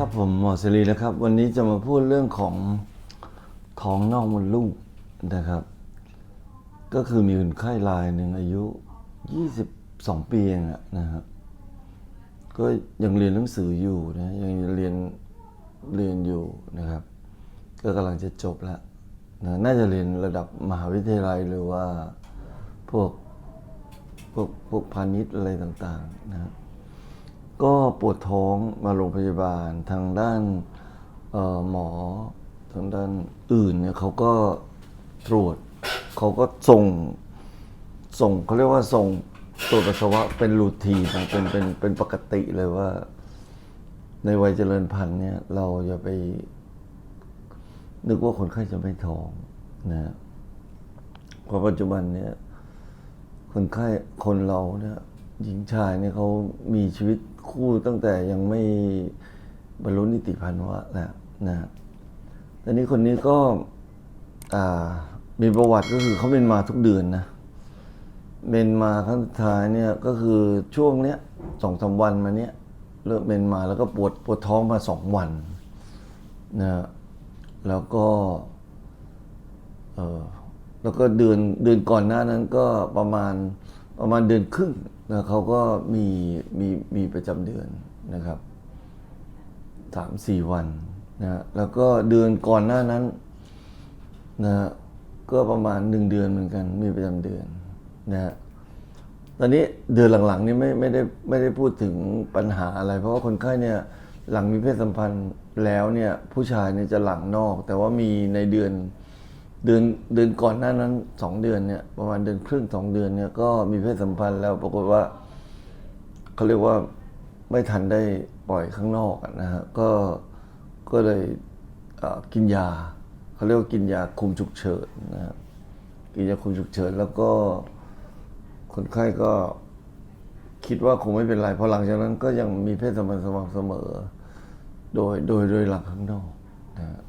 ครับผมหมอเสรีนะครับ วันนี้จะมาพูดเรื่องของท้องนอกมดลูกนะครับ ก็คือมีคนไข้รายหนึ่งอายุ 22 ปีเองอะนะครับก็ยังเรียนหนังสืออยู่นะยังเรียนเรียนอยู่นะครับ ก็กำลังจะจบแล้วนะน่าจะเรียนระดับมหาวิทยาลัยหรือว่าพวกพวกพวกพาณิชย์อะไรต่างๆนะครับ ก็ปวดท้องมาโรงพยาบาลทางด้านหมอทางด้านอื่นเนี่ยเขาก็ตรวจเขาก็ส่งส่งเขาเรียกว่าส่งตรวจปัสสาวะเป็นรูทีนนเป็นเป็นเป็นปกติเลยว่า ในวัยเจริญพันธุ์เนี่ยเราอย่าไป นึกว่าคนไข้จะไม่ท้องนะเพราะปัจจุบันเนี่ยคนไข้คนเราเนี่ย หญิงชายเนี่ยเขามีชีวิตคู่ตั้งแต่ยังไม่บรรลุนิติภาวะแล้วนะแต่นี้คนนี้ก็มีประวัติก็คือเขาเป็นมาทุกเดือนนะเป็นมาครั้งสุดท้ายเนี่ยก็คือช่วงเนี้ยสองสามวันมาเนี้ยเริ่มเป็นมาแล้วก็ปวดปวดท้องมาสองวันนะแล้วก็เออแล้วก็เดือนเดือนก่อนหน้านั้นก็ประมาณประมาณเดือนครึ่ง นะเขาก็มีมีมีประจำเดือนนะครับสามสี่วันนะแล้วก็เดือนก่อนหน้านั้นนะก็ประมาณหนึ่งเดือนเหมือนกัน มีประจำเดือนนะฮะตอนนี้เดือนหลังๆ นี่ไม่ไม่ได้ไม่ได้พูดถึงปัญหาอะไร เพราะว่าคนไข้เนี่ยหลังมีเพศสัมพันธ์แล้วเนี่ยผู้ชายเนี่ยจะหลังนอก แต่ว่ามีในเดือน เดือนเดือนก่อนหน้านั้นสองเดือนเนี่ยประมาณเดือนครึ่งสองเดือนเนี่ยก็มีเพศสัมพันธ์แล้วปรากฏว่าเขาเรียกว่าไม่ทันได้ปล่อยข้างนอกนะฮะก็ก็เลยกินยาเขาเรียกว่ากินยาคุมฉุกเฉินนะครับกินยาคุมฉุกเฉินแล้วก็คนไข้ก็คิดว่าคงไม่เป็นไรเพราะหลังจากนั้นก็ยังมีเพศสัมพันธ์สม่ำเสมอ โดยโดยโดยหลังข้างนอกนะฮะ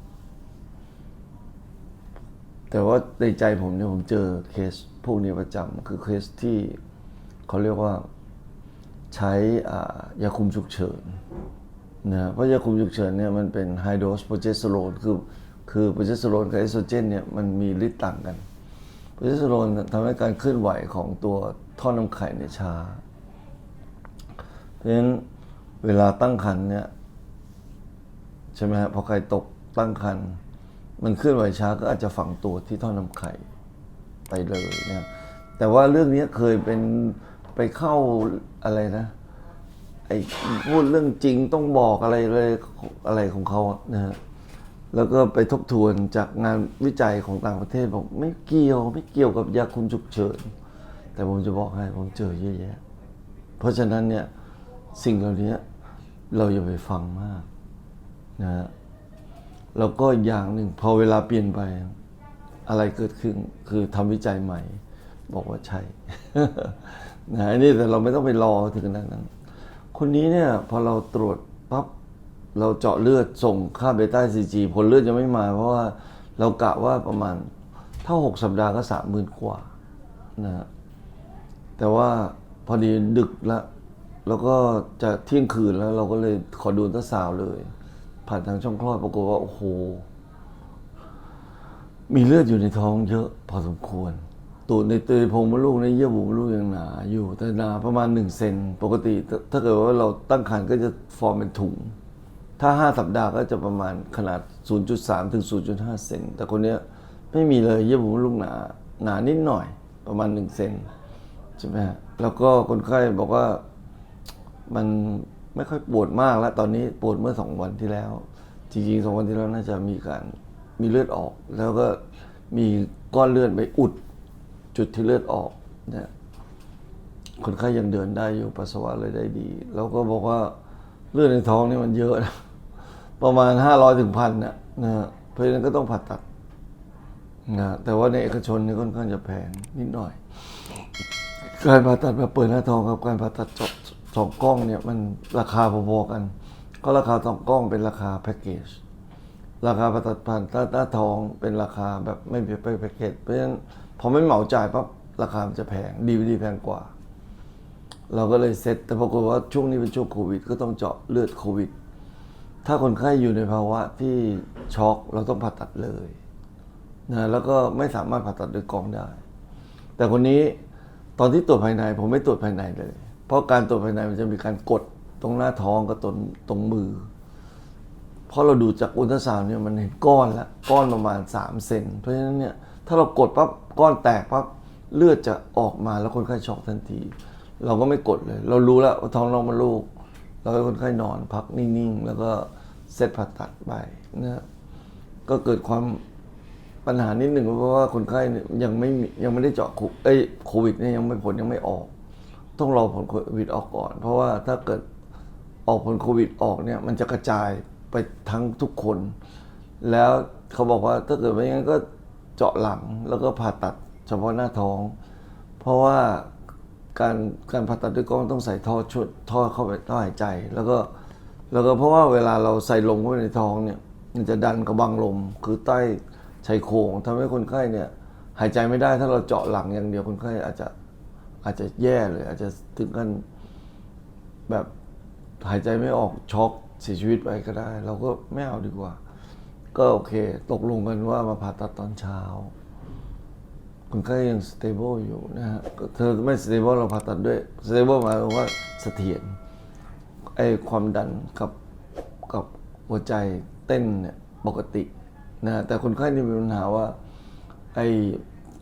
แต่ว่าในใจผมเนี่ยผมเจอเคสพวกนี้ประจำคือเคสที่เขาเรียกว่าใช้ายาคุมฉุกเฉินนะเพราะยาคุมฉุกเฉินเนี่ยมันเป็นไฮโดสโปรเจสเตรนคือคือโปรเจสเตรนกับเอสโตรเจนเนี่ยมันมีฤทธิ์ต่างกันโปรเจสเตรนทำให้การเคลื่อนไหวของตัวท่อน้ำไข่เนี่ยช้า เพราะฉะนั้นเวลาตั้งครรภ์เนี่ยใช่ไหมฮะพอไข่ตกตั้งครรภ์ มันเคลื่อนไหวช้าก็อาจจะฝังตัวที่ท่อนำไข่ไปเลยนะแต่ว่าเรื่องนี้เคยเป็นไปเข้าอะไรนะไอ้พูดเรื่องจริงต้องบอกอะไรเลยอะไรของเขานะฮะแล้วก็ไปทบทวนจากงานวิจัยของต่างประเทศบอกไม่เกี่ยวไม่เกี่ยวกับยาคุมฉุกเฉินแต่ผมจะบอกให้ผมเจอเยอะแยะ เพราะฉะนั้นเนี่ยสิ่งเหล่านี้เราอย่าไปฟังมากนะฮะ แล้วก็อย่างหนึ่งพอเวลาเปลี่ยนไป อะไรเกิดขึ้นคือทำวิจัยใหม่ บอกว่าใช่นะอันนี้แต่เราไม่ต้องไปรอถึงขนาดนั้น คนนี้เนี่ยพอเราตรวจปั๊บเราเจาะเลือดส่งค่าเบต้าซีจีผลเลือดยังไม่มา เพราะว่าเรากะว่าประมาณถ้าหกสัปดาห์ก็สามหมื่นกว่านะ แต่ว่าพอดีดึกแล้ว แล้วก็จะเที่ยงคืนแล้วเราก็เลยขอดูอัลตาซาวเลย ผ่านทางช่องคลอดปรากฏว่าโอ้โห มีเลือดอยู่ในท้องเยอะพอสมควร ตูดในเตยพงมดลูกในเยื่อบุมดลูกยังหนาอยู่ แต่หนาประมาณหนึ่งเซนปกติถ้าถ้าเกิดว่าเราตั้งครรภ์ก็จะฟอร์มเป็นถุง ถ้าห้าสัปดาห์ก็จะประมาณขนาด 0.3 ถึง 0.5 เซนแต่คนเนี้ยไม่มีเลยเยื่อบุมดลูกหนา หนานิดหน่อยประมาณหนึ่งเซนใช่ไหมฮะแล้วก็คนไข้บอกว่ามัน ไม่ค่อยปวดมากแล้ว ตอนนี้ปวดเมื่อสองวันที่แล้ว จริงๆสองวันที่แล้วน่าจะมีการมีเลือดออก แล้วก็มีก้อนเลือดไปอุด จุดที่เลือดออกเนี่ยคนไข้ยังเดินได้อยู่ปัสสาวะเลยได้ดี แล้วก็บอกว่าเลือดในท้องนี่มันเยอะนะประมาณห้าร้อยถึงพันนะนะฮะเพราะฉะนั้นก็ต้องผ่าตัดนะแต่ว่าในเอกชนนี่ค่อนข้างจะแพงนิดหน่อย การผ่าตัดแบบเปิดหน้าท้องกับการผ่าตัดเจาะ สองกล้องเนี่ยมันราคาพอๆกัน ก็ราคาสองกล้องเป็นราคาแพ็กเกจราคาผ่าตัดผ่านหน้าท้องเป็นราคาแบบไม่เป็นแพ็กเกจเพราะฉะนั้นพอไม่เหมาจ่ายปั๊บราคามันจะแพงดีวดีแพงกว่า เราก็เลยเซ็ตแต่ปรากฏว่าช่วงนี้เป็นช่วงโควิด ก็ต้องเจาะเลือดโควิด ถ้าคนไข้อยู่ในภาวะที่ช็อกเราต้องผ่าตัดเลยนะแล้วก็ไม่สามารถผ่าตัดด้วยกล้องได้ แต่คนนี้ตอนที่ตรวจภายใน ผมไม่ตรวจภายในเลย เพราะการตรวจภายในมันจะมีการกดตรงหน้าท้องกับตรงตรงมือ เพราะเราดูจากอุลตราซาวน์เนี่ยมันเห็นก้อนแล้วก้อนประมาณ3เซนเพราะฉะนั้นเนี่ยถ้าเรากดปั๊บก้อนแตกปั๊บเลือดจะออกมาแล้วคนไข้ช็อกทันที เราก็ไม่กดเลย เรารู้แล้วว่าท้องน้องมันลูกเราให้คนไข้นอนพักนิ่งๆ แล้วก็เซตผ่าตัดไปนะก็เกิดความปัญหานิดหนึ่งเพราะว่าคนไข้เนี่ยยังไม่ยังไม่ได้เจาะโควิดเนี่ยยังไม่ผลยังไม่ออก ต้องรอผลโควิดออกก่อน เพราะว่าถ้าเกิดออกผลโควิดออกเนี่ยมันจะกระจายไปทั้งทุกคน แล้วเขาบอกว่าถ้าเกิดไม่งั้นก็เจาะหลังแล้วก็ผ่าตัดเฉพาะหน้าท้อง เพราะว่าการการผ่าตัดด้วยกล้องต้องใส่ท่อชุดท่อเข้าไปท่อหายใจ แล้วก็แล้วก็เพราะว่าเวลาเราใส่ลมเข้าไปในท้องเนี่ยมันจะดันกระบังลมคือใต้ชายโครงทำให้คนไข้เนี่ยหายใจไม่ได้ถ้าเราเจาะหลังอย่างเดียวคนไข้อาจจะ อาจจะแย่เลย อาจจะถึงกันแบบหายใจไม่ออกช็อกเสียชีวิตไปก็ได้ เราก็ไม่เอาดีกว่า ก็โอเค ตกลงกันว่ามาผ่าตัดตอนเช้าคนไข้ยังสเตเบิลอยู่นะฮะเธอไม่สเตเบิลเราผ่าตัดด้วยสเตเบิลหมายความว่าเสถียรไอความดันกับกับหัวใจเต้นเนี่ยปกตินะแต่คนไข้นี่มีปัญหาว่าไอ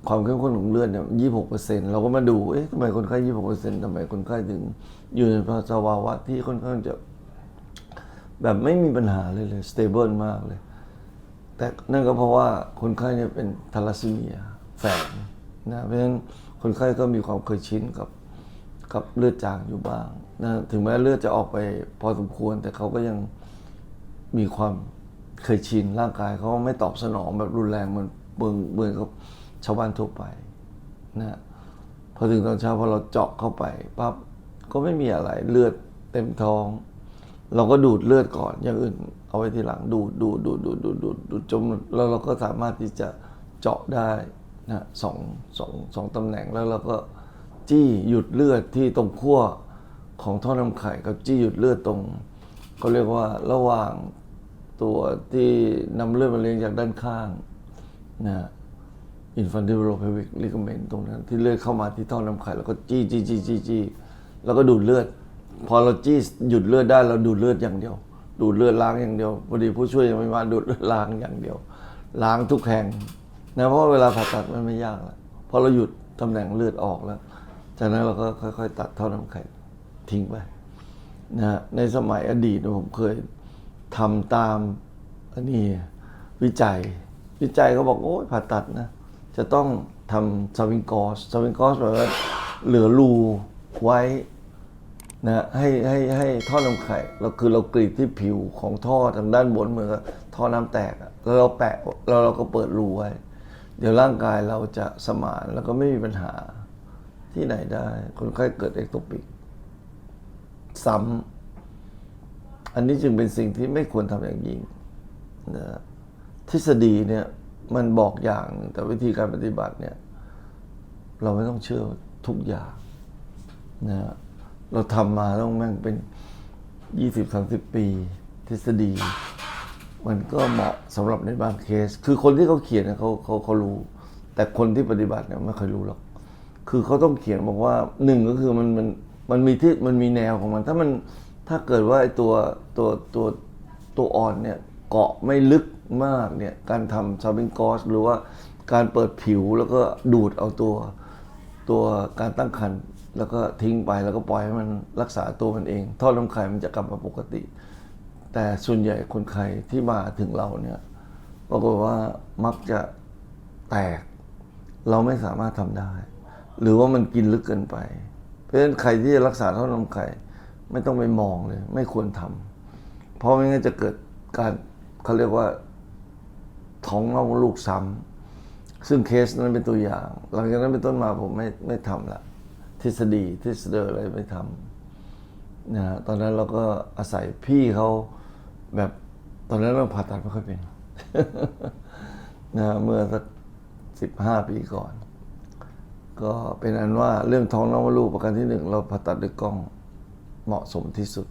ความเข้มข้นของเลือดเนี่ยยี่หกเปอร์เซ็นเราก็มาดู เอ๊ะทำไมคนไข้ยี่หกเปอร์เซ็นทำไมคนไข้ถึงอยู่ในภาวะที่ค่อนข้างจะแบบไม่มีปัญหาเลยเลยสเตเบิลมากเลย แต่นั่นก็เพราะว่าคนไข้เนี่ยเป็นทาลัสซีเมียแฝงนะ เพราะฉะนั้นคนไข้ก็มีความเคยชินกับกับเลือดจางอยู่บ้างนะ ถึงแม้เลือดจะออกไปพอสมควร แต่เขาก็ยังมีความเคยชินร่างกายเขาไม่ตอบสนองแบบรุนแรงเหมือนเบืองเบืองกับ ชาวบ้านทั่วไปนะพอถึงตอนเช้าพอเราเจาะเข้าไปปั๊บก็ไม่มีอะไรเลือดเต็มท้อง เราก็ดูดเลือดก่อนอย่างอื่น เอาไว้ทีหลังดูดดูดดูดดูดดูดดูดดูดจนแล้วเราก็สามารถที่จะเจาะได้นะสองสองสองตำแหน่งแล้วเราก็จี้หยุดเลือดที่ตรงขั้วของท่อน้ำไข่กับจี้หยุดเลือดตรงเขาเรียกว่าระหว่างตัวที่นำเลือดมาเลี้ยงจากด้านข้างนะ อินฟันดิโรเพวิกลิกเมนตรงนั้น ที่เลือดเข้ามาที่ท่อน้ำไข่แล้วก็จี้จี้จี้จี้จี้แล้วก็ดูดเลือด พอเราจี้หยุดเลือดได้เราดูดเลือดอย่างเดียว ดูดเลือดล้างอย่างเดียวพอดีผู้ช่วยยังไม่มาดูดเลือดล้างอย่างเดียว ล้างทุกแห่งนะเพราะเวลาผ่าตัดมันไม่ยากแล้วพอเราหยุดตำแหน่งเลือดออกแล้ว จากนั้นเราก็ค่อย ๆ ตัดท่อน้ำไข่ทิ้งไปนะฮะในสมัยอดีตผมเคยทำตามอันนี้วิจัย วิจัยเขาบอกโอ้ยผ่าตัดนะ จะต้องทำสวิงกอสสวิงกอสแปลว่าเหลือรูไว้นะให้ให้ให้ท่อน้ำไข่เราคือเรากรีดที่ผิวของท่อทางด้านบนเหมือนกับท่อน้ำแตกแล้วเราแปะแล้วเราก็เปิดรูไว้ เดี๋ยวร่างกายเราจะสมานแล้วก็ไม่มีปัญหาที่ไหนได้ คนไข้เกิดเอกโตปิก ซ้ำอันนี้จึงเป็นสิ่งที่ไม่ควรทำอย่างยิ่งนะทฤษฎีเนี่ย มันบอกอย่างหนึ่งแต่วิธีการปฏิบัติเนี่ย เราไม่ต้องเชื่อทุกอย่างนะเราทำมาต้องแม่งเป็นยี่สิบสาสิบปี ทฤษฎี มันก็เหมาะสำหรับในบางเคส คือคนที่เขาเขียนเนี่ยเขาเขาเขารู้ แต่คนที่ปฏิบัติเนี่ยไม่เคยรู้หรอก คือเขาต้องเขียนบอกว่าหนึ่งก็คือมันมันมันมีที่มันมีแนวของมัน ถ้ามันถ้าเกิดว่าไอ้ตัวตัวตัวตัวอ่อนเนี่ย เกาะไม่ลึกมากเนี่ยการทำซาบิงกอสหรือว่าการเปิดผิวแล้วก็ดูดเอาตัวตัวการตั้งครรภ์แล้วก็ทิ้งไปแล้วก็ปล่อยให้มันรักษาตัวมันเองท่อน้ำไข่มันจะกลับมาปกติ แต่ส่วนใหญ่คนไข้ที่มาถึงเราเนี่ยปรากฏว่ามักจะแตก เราไม่สามารถทำได้ หรือว่ามันกินลึกเกินไป เพราะฉะนั้นใครที่จะรักษาท่อนมไข่ไม่ต้องไปมองเลย ไม่ควรทำเพราะไม่งั้นจะเกิดการ เขาเรียกว่าท้องนอกลูกซ้ำซึ่งเคสนั้นเป็นตัวอย่าง หลังจากนั้นเป็นต้นมาผมไม่ไม่ทำละทฤษฎีทฤษฎีอะไรไม่ทำนะฮะตอนนั้นเราก็อาศัยพี่เขาแบบตอนนั้นเราผ่าตัดไม่ค่อยเป็นนะฮะเมื่อสักสิบห้าปีก่อน ก็เป็นอันว่าเรื่องท้องน้องลูกประการที่หนึ่งเราผ่าตัดด้วยกล้องเหมาะสมที่สุด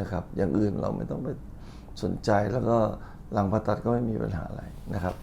นะครับ อย่างอื่นเราไม่ต้องไปสนใจแล้วก็ หลังผ่าตัดก็ไม่มีปัญหาอะไรนะครับ